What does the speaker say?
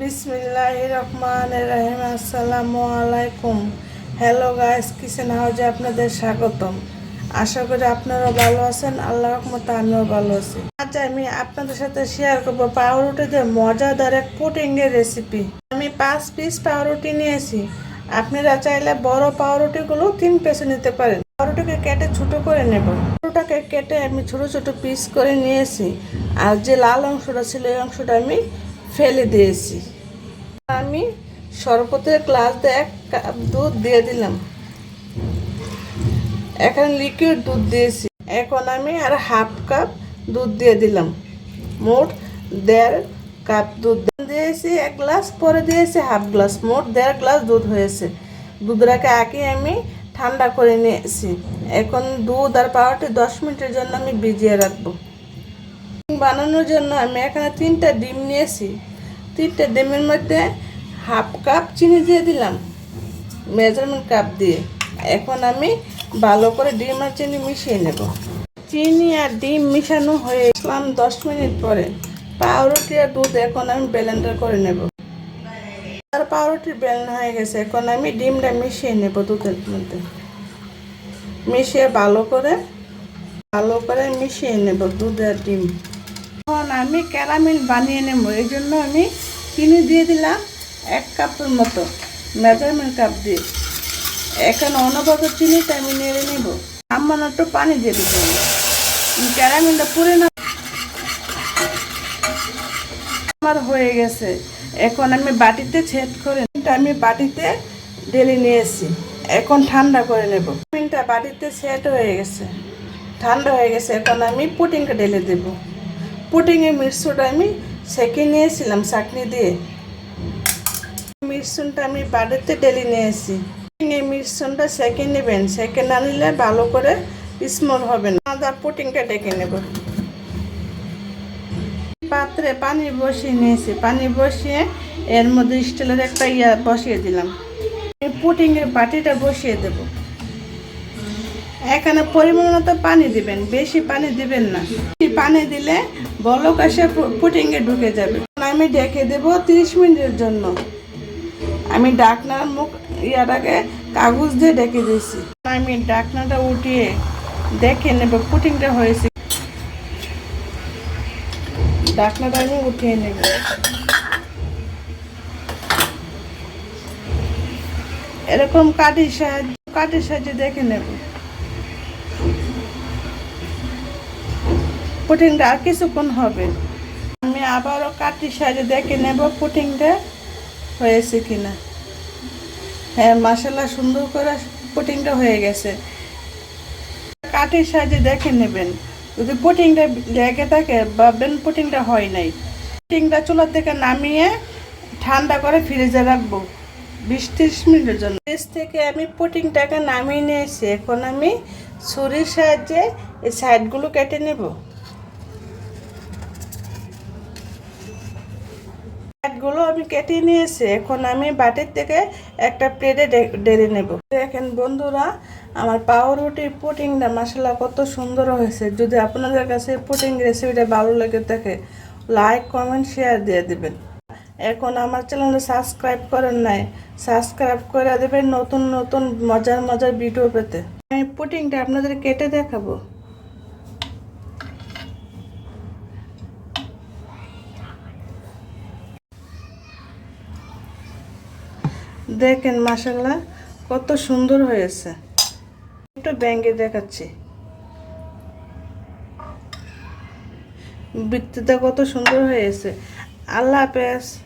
বিসমিল্লাহ রহমান রহিম আসসালামু আলাইকুম হ্যালো গাইস কিচেন হাউজে আপনাদের স্বাগতম। আশা করি আপনারা ভালো আছেন আল্লাহ রহমতে আমিও ভালো আছি। আজ আমি আপনাদের সাথে শেয়ার করব পাউরুটি দিয়ে মজাদার এক পুটিংয়ের রেসিপি আমি পাঁচ পিস পাউরুটি নিয়েছি। আপনারা চাইলে বড় পাউরুটিগুলো তিন পিসে নিতে পারেন। পাউরুটিকে কেটে ছোট করে নেব। পাউরুটাকে কেটে আমি ছোট ছোট পিস করে নিয়েছি। আর যে লাল অংশটা ছিল, এই অংশটা আমি ফেলে দিয়েছি। আমি শরবতের গ্লাস এক কাপ দুধ দিয়ে দিলাম। এখানে লিকুইড দুধ দিয়েছি। এখন আমি আর হাফ কাপ দুধ দিয়ে দিলাম। মোট দেড় কাপ দুধ দিয়েছি, এক গ্লাস, পরে দিয়েছি হাফ গ্লাস। মোট দেড় গ্লাস দুধ হয়েছে। দুধটাকে আগে আমি ঠান্ডা করে নিয়েছি। এখন দুধ আর পাউরুটি দশ মিনিটের জন্য আমি ভিজিয়ে রাখব। বানানোর জন্য আমি এখানে তিনটা ডিম নিয়েছি। তিনটা ডিমের মধ্যে হাফ কাপ চিনি দিয়ে দিলাম, মেজারমেন্ট কাপ দিয়ে। এখন আমি ভালো করে ডিম আর চিনি মিশিয়ে নেব। চিনি আর ডিম মিশানো হয়ে আসলাম দশ মিনিট পরে। পাউরুটি আর দুধ এখন আমি ব্লেন্ডার করে নেব। আর পাউরুটি বেলনা হয়ে গেছে, এখন আমি ডিমটা মিশিয়ে নেব দুধের মধ্যে। মিশিয়ে ভালো করে ভালো করে মিশিয়ে নেব দুধ আর ডিম। এখন আমি ক্যারামেল বানিয়ে নেব। এই জন্য আমি চিনি দিয়ে দিলাম এক কাপের মতো, মেজারমেন্ট কাপ দিয়ে। এখন অনবরত চিনিটা আমি নেড়ে নেব। সামান্য একটু পানি দিয়ে দিব ক্যারামেলটা পুরে না আমার হয়ে গেছে। এখন আমি বাটিতে ছেদ করে আমি বাটিতে ঢেলে নিয়েছি। এখন ঠান্ডা করে নেব। পুটিংটা বাটিতে সেট হয়ে গেছে। ঠান্ডা হয়ে গেছে। এখন আমি পুটিংটা ঢেলে দেব। পুটিংয়ের মিশ্রটা আমি সেঁকে নিয়েছিলাম চাটনি দিয়ে মিশ্রণটা আমি বাড়িতে ঢেলে নিয়েছি এই মিশ্রণটা সেঁকে নেবেন সেঁকে না নিলে ভালো করে স্মল হবে না আদা পুটিংটা ডেকে নেব পাত্রে পানি বসিয়ে নিয়েছি পানি বসিয়ে এর মধ্যে স্টিলের একটা ইয়া বসিয়ে দিলাম পুটিংয়ের বাটিটা বসিয়ে দেব এখানে পরিমাণ মতো পানি দিবেন বেশি পানি দিবেন না পানি দিলে বলক আসে পুটিংয়ে ঢুকে যাবে। আমি ডেকে দেব তিরিশ মিনিটের জন্য। আমি ডাকনার মুখ ইয়াটাকে কাগজ দিয়ে ডেকে দিয়েছি। আমি ডাকনাটা উঠিয়ে দেখে নেব পুটিংটা হয়েছে। ডাকনাটা আমি উঠিয়ে নেব। এরকম কাঠির সাহায্য কাঠির সাহায্যে দেখে নেব। পুটিংটা আর কিছুক্ষণ হবে। আমি আবারও কাঠির সাহায্যে দেখে নেব পুটিংটা হয়েছে কিনা। হ্যাঁ মশলা সুন্দর করে পুটিংটা হয়ে গেছে। কাঠের সাহায্যে দেখে নেবেন। যদি পুটিংটা লেগে থাকে ভাববেন পুটিংটা হয় নাই পুটিংটা চুলার থেকে নামিয়ে ঠান্ডা করে ফ্রিজে রাখব বিশ ত্রিশ মিনিটের জন্য। ফ্রিজ থেকে আমি পুটিংটাকে নামিয়ে নিয়েছি। এখন আমি ছুরির সাহায্যে এই সাইডগুলো কেটে নেব। গুলো আমি কেটে নিয়েছি। এখন আমি বাটির থেকে একটা প্লেটে ডেলে নেব। দেখেন বন্ধুরা, আমার পাউরুটির পুটিংটা মশলা কত সুন্দর হয়েছে। যদি আপনাদের কাছে পুটিং রেসিপিটা ভালো লেগে থাকে লাইক কমেন্ট শেয়ার দিয়ে দেবেন। এখন আমার চ্যানেলে সাবস্ক্রাইব করেন নাই সাবস্ক্রাইব করে দেবেন নতুন নতুন, মজার মজার ভিডিও পেতে। আমি পুটিংটা আপনাদের কেটে দেখাবো। দেখেন মাসাল্লাহ কত সুন্দর হয়েছে। একটু ব্যাঙ্গে দেখাচ্ছি। বৃত্তিটা কত সুন্দর হয়েছে। আল্লাহ হাফেজ।